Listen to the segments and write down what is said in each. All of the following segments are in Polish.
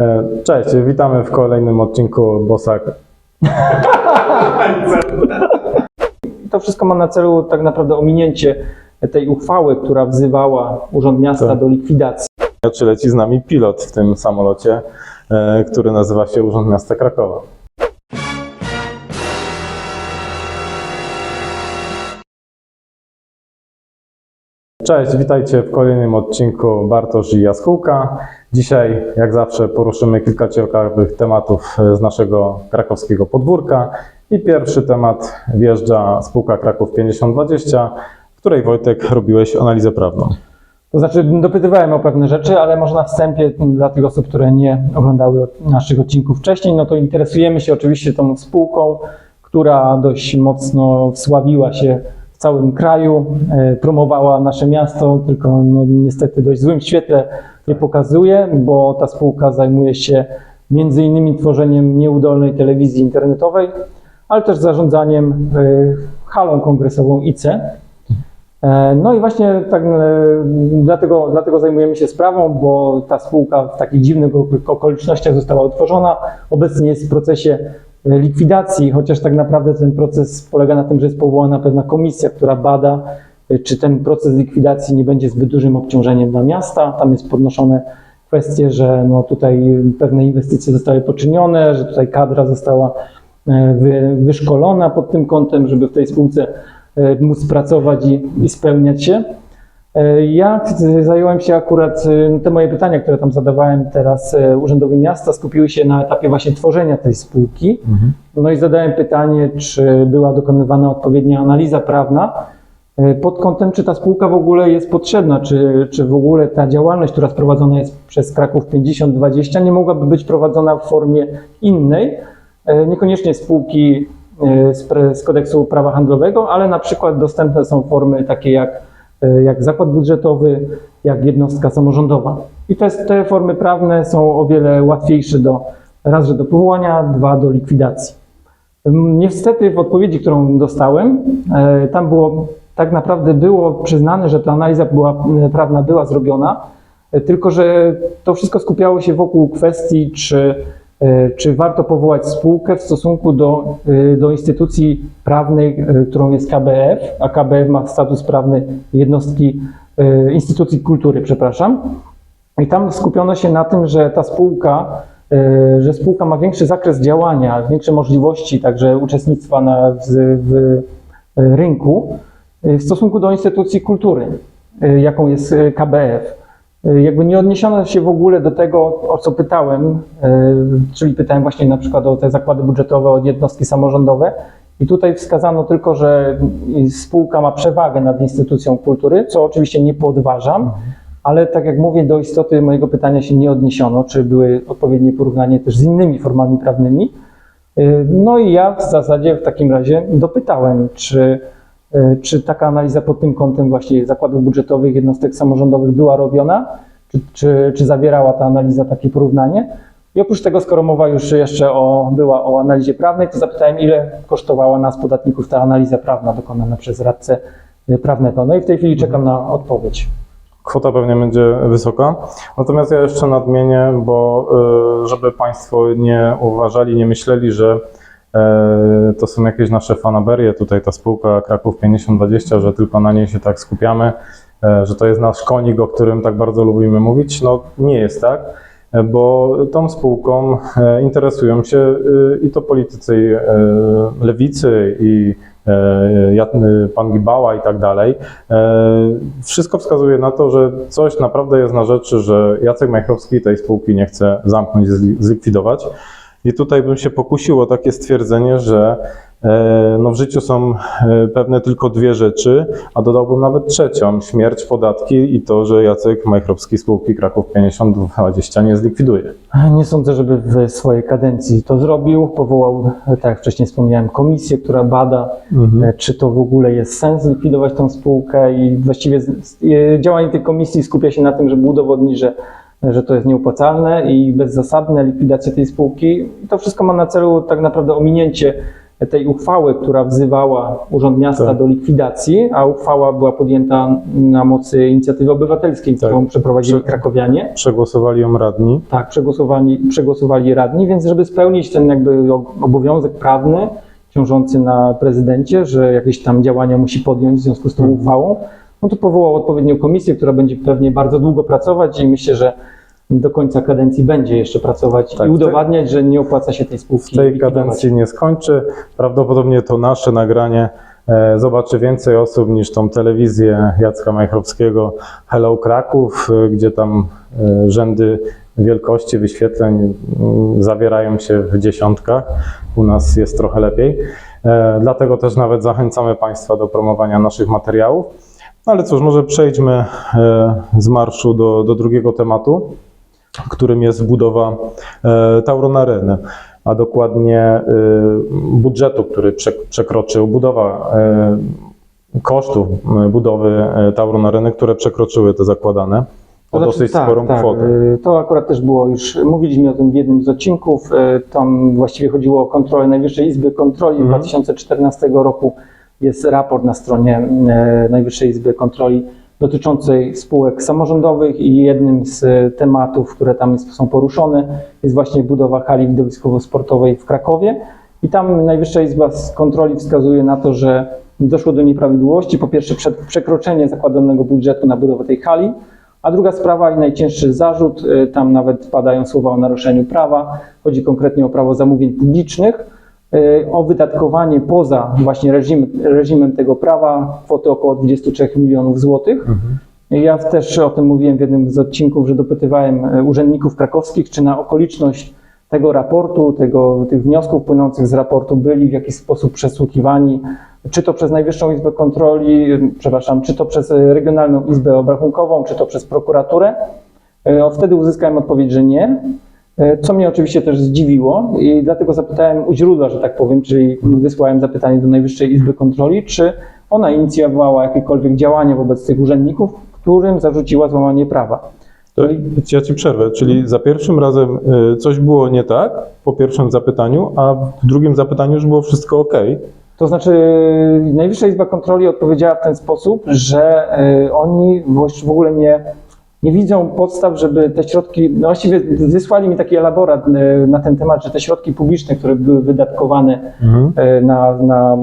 E, Cześć, witamy w kolejnym odcinku Bosak. To wszystko ma na celu tak naprawdę ominięcie tej uchwały, która wzywała Urząd Miasta Tak. do likwidacji. Czy leci z nami pilot w tym samolocie, e, który nazywa się Urząd Miasta Krakowa. Cześć, witajcie w kolejnym odcinku Bartosz i Jaskółka. Dzisiaj, jak zawsze, poruszymy kilka ciekawych tematów e, z naszego krakowskiego podwórka. I pierwszy temat wjeżdża spółka Kraków 5020, w której Wojtek robiłeś analizę prawną. To znaczy, dopytywałem o pewne rzeczy, ale może na wstępie dla tych osób, które nie oglądały naszych odcinków wcześniej, no to interesujemy się oczywiście tą spółką, która dość mocno wsławiła się w całym kraju, e, promowała nasze miasto, tylko no, niestety dość złym świetle je pokazuje, bo ta spółka zajmuje się między innymi tworzeniem nieudolnej telewizji internetowej, ale też zarządzaniem e, halą kongresową ICE. E, No i właśnie tak, dlatego, dlatego zajmujemy się sprawą, bo ta spółka w takich dziwnych ok- okolicznościach została utworzona. Obecnie jest w procesie likwidacji, chociaż tak naprawdę ten proces polega na tym, że jest powołana pewna komisja, która bada, e, czy ten proces likwidacji nie będzie zbyt dużym obciążeniem dla miasta. Tam jest podnoszone kwestie, że no tutaj pewne inwestycje zostały poczynione, że tutaj kadra została e, wy, wyszkolona pod tym kątem, żeby w tej spółce e, móc pracować i, i spełniać się. E, Ja zająłem się akurat, e, te moje pytania, które tam zadawałem teraz e, Urzędowi Miasta, skupiły się na etapie właśnie tworzenia tej spółki. No i zadałem pytanie, czy była dokonywana odpowiednia analiza prawna pod kątem, czy ta spółka w ogóle jest potrzebna, czy, czy w ogóle ta działalność, która sprowadzona jest przez Kraków 5020 nie mogłaby być prowadzona w formie innej, niekoniecznie spółki z, z kodeksu prawa handlowego, ale na przykład dostępne są formy takie jak, jak zakład budżetowy, jak jednostka samorządowa. I te, te formy prawne są o wiele łatwiejsze do raz, że do powołania, dwa do likwidacji. Niestety w odpowiedzi, którą dostałem, e, tam było tak naprawdę było przyznane, że ta analiza była, m, prawna była zrobiona, e, tylko że to wszystko skupiało się wokół kwestii, czy, e, czy warto powołać spółkę w stosunku do, e, do instytucji prawnej, e, którą jest KBF, a KBF ma status prawny jednostki, e, instytucji kultury, przepraszam. I tam skupiono się na tym, że ta spółka, e, że spółka ma większy zakres działania, większe możliwości także uczestnictwa na, w, w e, rynku e, w stosunku do instytucji kultury, e, jaką jest e, KBF. E, Jakby nie odniesiono się w ogóle do tego, o co pytałem, e, czyli pytałem właśnie na przykład o te zakłady budżetowe, o jednostki samorządowe. I tutaj wskazano tylko, że spółka ma przewagę nad instytucją kultury, co oczywiście nie podważam, ale tak jak mówię, do istoty mojego pytania się nie odniesiono, czy były odpowiednie porównanie też z innymi formami prawnymi. Y, No i ja w zasadzie w takim razie dopytałem, czy, y, czy taka analiza pod tym kątem właśnie zakładów budżetowych, jednostek samorządowych była robiona, czy, czy, czy zawierała ta analiza takie porównanie. I oprócz tego, skoro mowa już jeszcze o, była o analizie prawnej, to zapytałem, ile kosztowała nas, podatników, ta analiza prawna dokonana przez radcę y, prawnego. No i w tej chwili czekam na odpowiedź. Kwota pewnie będzie wysoka. Natomiast ja jeszcze nadmienię, bo y, żeby Państwo nie uważali, nie myśleli, że e, to są jakieś nasze fanaberie, tutaj ta spółka Kraków 5020, że tylko na niej się tak skupiamy, e, że to jest nasz konik, o którym tak bardzo lubimy mówić. No nie jest tak, e, bo tą spółką e, interesują się i to politycy e, lewicy i e, pan Gibała i tak dalej. E, Wszystko wskazuje na to, że coś naprawdę jest na rzeczy, że Jacek Majchrowski tej spółki nie chce zamknąć, zli- zlikwidować. I tutaj bym się pokusił o takie stwierdzenie, że e, no w życiu są e, pewne tylko dwie rzeczy, a dodałbym nawet trzecią, śmierć, podatki i to, że Jacek Majchrowski spółki Kraków 5020 nie zlikwiduje. Nie sądzę, żeby w swojej kadencji to zrobił. Powołał, tak jak wcześniej wspomniałem, komisję, która bada, e, czy to w ogóle jest sens likwidować tą spółkę i właściwie działanie tej komisji skupia się na tym, żeby udowodnić, że, że to jest nieopłacalne i bezzasadne likwidacja tej spółki. I to wszystko ma na celu tak naprawdę ominięcie tej uchwały, która wzywała Urząd Miasta Tak. do likwidacji, a uchwała była podjęta na mocy inicjatywy obywatelskiej, Tak. którą przeprowadzili Prze- krakowianie. Przegłosowali ją radni. Tak, przegłosowali, przegłosowali radni, więc żeby spełnić ten jakby obowiązek prawny ciążący na prezydencie, że jakieś tam działania musi podjąć w związku z tą Mhm. uchwałą, no to powołał odpowiednią komisję, która będzie pewnie bardzo długo pracować i myślę, że do końca kadencji będzie jeszcze pracować Tak, i w udowadniać, że nie opłaca się tej W spółki tej likwidować. kadencji nie skończy. Prawdopodobnie to nasze nagranie e, zobaczy więcej osób niż tą telewizję Jacka Majchrowskiego Hello Kraków, e, gdzie tam e, rzędy wielkości wyświetleń zawierają się w dziesiątkach. U nas jest trochę lepiej. E, Dlatego też nawet zachęcamy Państwa do promowania naszych materiałów. No ale cóż, może przejdźmy e, z marszu do, do drugiego tematu, którym jest budowa e, Tauron Areny, a dokładnie e, budżetu, który prze, przekroczył, budowa kosztów budowy Tauron Areny, które przekroczyły te zakładane o znaczy, dosyć tak, sporą tak, kwotę. To akurat też było już, mówiliśmy o tym w jednym z odcinków, tam właściwie chodziło o kontrolę Najwyższej Izby Kontroli z Mhm. 2014 roku. Jest raport na stronie y, Najwyższej Izby Kontroli dotyczącej spółek samorządowych i jednym z y, tematów, które tam są poruszone, jest właśnie budowa hali widowiskowo-sportowej w Krakowie. I tam Najwyższa Izba Kontroli wskazuje na to, że doszło do nieprawidłowości. Po pierwsze, przekroczenie zakładanego budżetu na budowę tej hali, a druga sprawa i najcięższy zarzut, y, tam nawet padają słowa o naruszeniu prawa, chodzi konkretnie o prawo zamówień publicznych, o wydatkowanie poza właśnie reżim, reżimem tego prawa kwoty około 23 milionów złotych. Mhm. Ja też o tym mówiłem w jednym z odcinków, że dopytywałem e, urzędników krakowskich, czy na okoliczność tego raportu, tego, tych wniosków płynących z raportu byli w jakiś sposób przesłuchiwani, czy to przez Najwyższą Izbę Kontroli, e, przepraszam, czy to przez e, Regionalną Izbę Obrachunkową, czy to przez prokuraturę. E, Wtedy uzyskałem odpowiedź, że nie. E, Co mnie oczywiście też zdziwiło i dlatego zapytałem u źródła, że tak powiem, czyli wysłałem zapytanie do Najwyższej Izby Kontroli, czy ona inicjowała jakiekolwiek działania wobec tych urzędników, którym zarzuciła złamanie prawa. To ja Ci przerwę, czyli za pierwszym razem y, coś było nie tak po pierwszym zapytaniu, a w drugim zapytaniu już było wszystko ok. To znaczy, Najwyższa Izba Kontroli odpowiedziała w ten sposób, że y, oni w ogóle nie, nie widzą podstaw, żeby te środki, no właściwie wysłali mi taki elaborat y, na ten temat, że te środki publiczne, które były wydatkowane Mhm. y, na, na,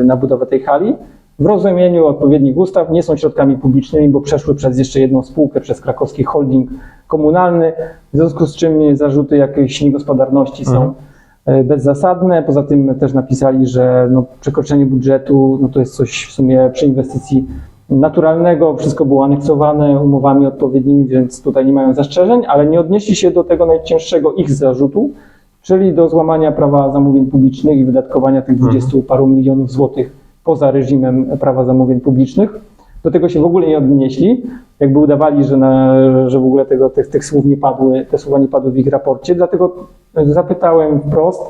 y, na budowę tej hali, w rozumieniu odpowiednich ustaw nie są środkami publicznymi, bo przeszły przez jeszcze jedną spółkę, przez krakowski holding komunalny, w związku z czym zarzuty jakiejś niegospodarności są Mhm. e, bezzasadne. Poza tym też napisali, że no, przekroczenie budżetu no, to jest coś w sumie przy inwestycji naturalnego, wszystko było aneksowane umowami odpowiednimi, więc tutaj nie mają zastrzeżeń, ale nie odnieśli się do tego najcięższego ich zarzutu, czyli do złamania prawa zamówień publicznych i wydatkowania tych 20 paru milionów złotych poza reżimem prawa zamówień publicznych. Do tego się w ogóle nie odnieśli, jakby udawali, że, na, że w ogóle tego, tych, tych słów nie padły, te słowa nie padły w ich raporcie, dlatego zapytałem wprost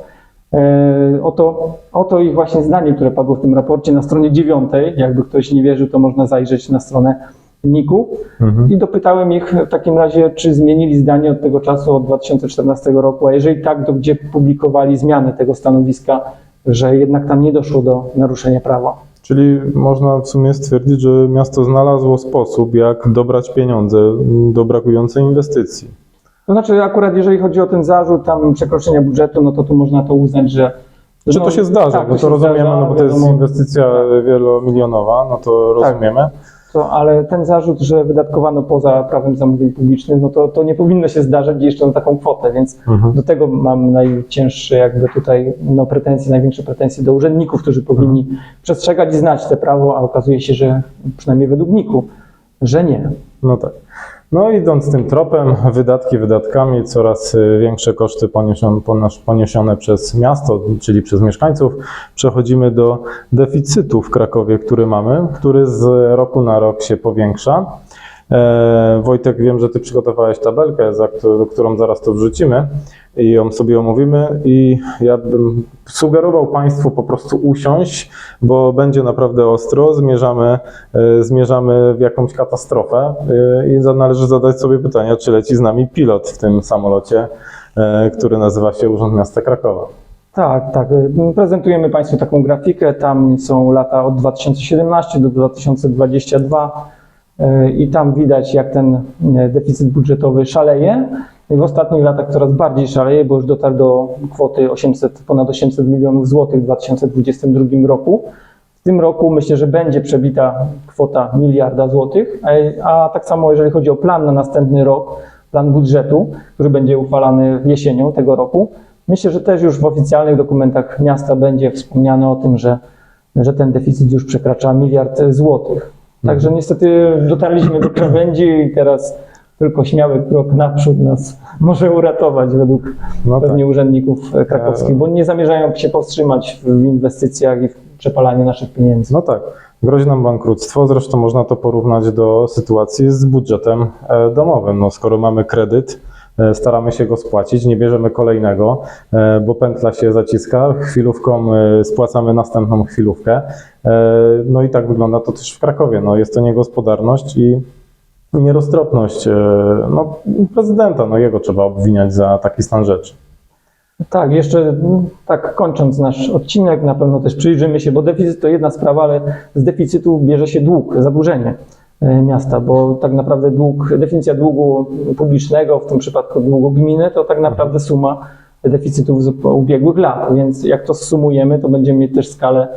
e, o to, o to ich właśnie zdanie, które padło w tym raporcie na stronie dziewiątej. Jakby ktoś nie wierzył, to można zajrzeć na stronę NIK-u. Mhm. I dopytałem ich w takim razie, czy zmienili zdanie od tego czasu, od 2014 roku, a jeżeli tak, to gdzie publikowali zmiany tego stanowiska, że jednak tam nie doszło do naruszenia prawa. Czyli można w sumie stwierdzić, że miasto znalazło sposób, jak dobrać pieniądze do brakującej inwestycji. To znaczy, akurat jeżeli chodzi o ten zarzut tam przekroczenia budżetu, no to tu można to uznać, że. Że no, to się zdarza, tak, no to się rozumiemy, zdarza, no bo to jest inwestycja wielomilionowa, no to Tak. rozumiemy. To, ale ten zarzut, że wydatkowano poza prawem zamówień publicznych, no to, to nie powinno się zdarzać jeszcze na taką kwotę, więc Mhm. do tego mam najcięższe jakby tutaj no, pretensje, największe pretensje do urzędników, którzy powinni przestrzegać i znać te prawo, a okazuje się, że przynajmniej według NIK-u, że nie. No tak. No idąc tym tropem, wydatki wydatkami, coraz y, większe koszty poniesione, przez miasto, czyli przez mieszkańców, przechodzimy do deficytu w Krakowie, który mamy, który z roku na rok się powiększa. E, Wojtek, wiem, że Ty przygotowałeś tabelkę, za któ- którą zaraz to wrzucimy i ją sobie omówimy i ja bym sugerował Państwu po prostu usiąść, bo będzie naprawdę ostro, zmierzamy, e, zmierzamy w jakąś katastrofę e, i należy zadać sobie pytanie, czy leci z nami pilot w tym samolocie, e, który nazywa się Urząd Miasta Krakowa. Tak, tak. Prezentujemy Państwu taką grafikę. Tam są lata od 2017 do 2022 e, i tam widać, jak ten deficyt budżetowy szaleje. W ostatnich latach coraz bardziej szaleje, bo już dotarł do kwoty 800, ponad 800 milionów złotych w 2022 roku. W tym roku myślę, że będzie przebita kwota miliarda złotych, a, a tak samo jeżeli chodzi o plan na następny rok, plan budżetu, który będzie uchwalany jesienią tego roku, myślę, że też już w oficjalnych dokumentach miasta będzie wspomniane o tym, że, że ten deficyt już przekracza miliard złotych. Także niestety dotarliśmy do krawędzi i teraz tylko śmiały krok naprzód nas może uratować według No tak. pewnie urzędników e, krakowskich, bo nie zamierzają się powstrzymać w inwestycjach i w przepalaniu naszych pieniędzy. No tak, grozi nam bankructwo. Zresztą można to porównać do sytuacji z budżetem e, domowym. No, skoro mamy kredyt, e, staramy się go spłacić, nie bierzemy kolejnego, e, bo pętla się zaciska, chwilówką e, spłacamy następną chwilówkę. E, No i tak wygląda to też w Krakowie. No, jest to niegospodarność i nieroztropność e, no, prezydenta. No, jego trzeba obwiniać za taki stan rzeczy. Tak, jeszcze mm, tak kończąc nasz odcinek, na pewno też przyjrzymy się, bo deficyt to jedna sprawa, ale z deficytu bierze się dług, zadłużenie e, miasta, bo tak naprawdę dług, definicja długu publicznego, w tym przypadku długu gminy, to tak naprawdę suma deficytów z ubiegłych lat, więc jak to sumujemy, to będziemy mieć też skalę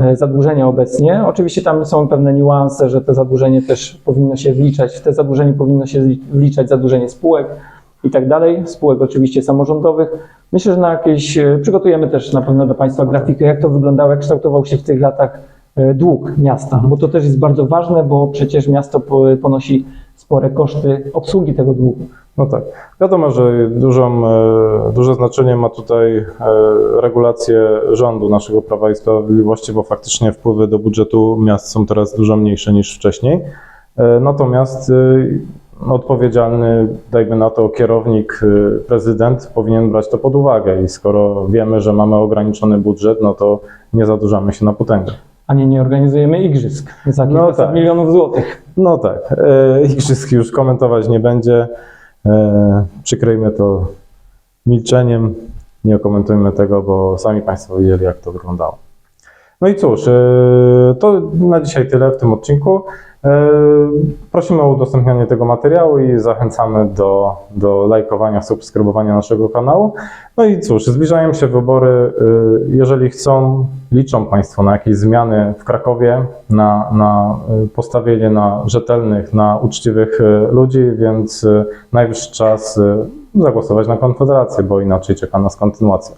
e, zadłużenia obecnie. Oczywiście tam są pewne niuanse, że to zadłużenie też powinno się wliczać, w te zadłużenie powinno się wliczać zadłużenie spółek i tak dalej, spółek oczywiście samorządowych. Myślę, że na jakieś, e, przygotujemy też na pewno dla Państwa grafikę, jak to wyglądało, jak kształtował się w tych latach e, dług miasta, bo to też jest bardzo ważne, bo przecież miasto po- ponosi spore koszty obsługi tego długu. No tak. Wiadomo, że dużą, e, duże znaczenie ma tutaj e, regulacje rządu naszego Prawa i Sprawiedliwości, bo faktycznie wpływy do budżetu miast są teraz dużo mniejsze niż wcześniej. E, Natomiast odpowiedzialny, dajmy na to, kierownik, prezydent powinien brać to pod uwagę i skoro wiemy, że mamy ograniczony budżet, no to nie zadłużamy się na potęgę. A nie, nie organizujemy igrzysk za No kilkaset tak. milionów złotych. No tak, e, igrzysk już komentować nie będzie. E, przykryjmy to milczeniem, nie komentujmy tego, bo sami Państwo widzieli, jak to wyglądało. No i cóż, e, to na dzisiaj tyle w tym odcinku. E, prosimy o udostępnianie tego materiału i zachęcamy do, do lajkowania, subskrybowania naszego kanału. No i cóż, zbliżają się wybory. E, Jeżeli chcą, liczą Państwo na jakieś zmiany w Krakowie, na, na e, postawienie na rzetelnych, na uczciwych ludzi, więc najwyższy czas zagłosować na Konfederację, bo inaczej czeka nas kontynuacja.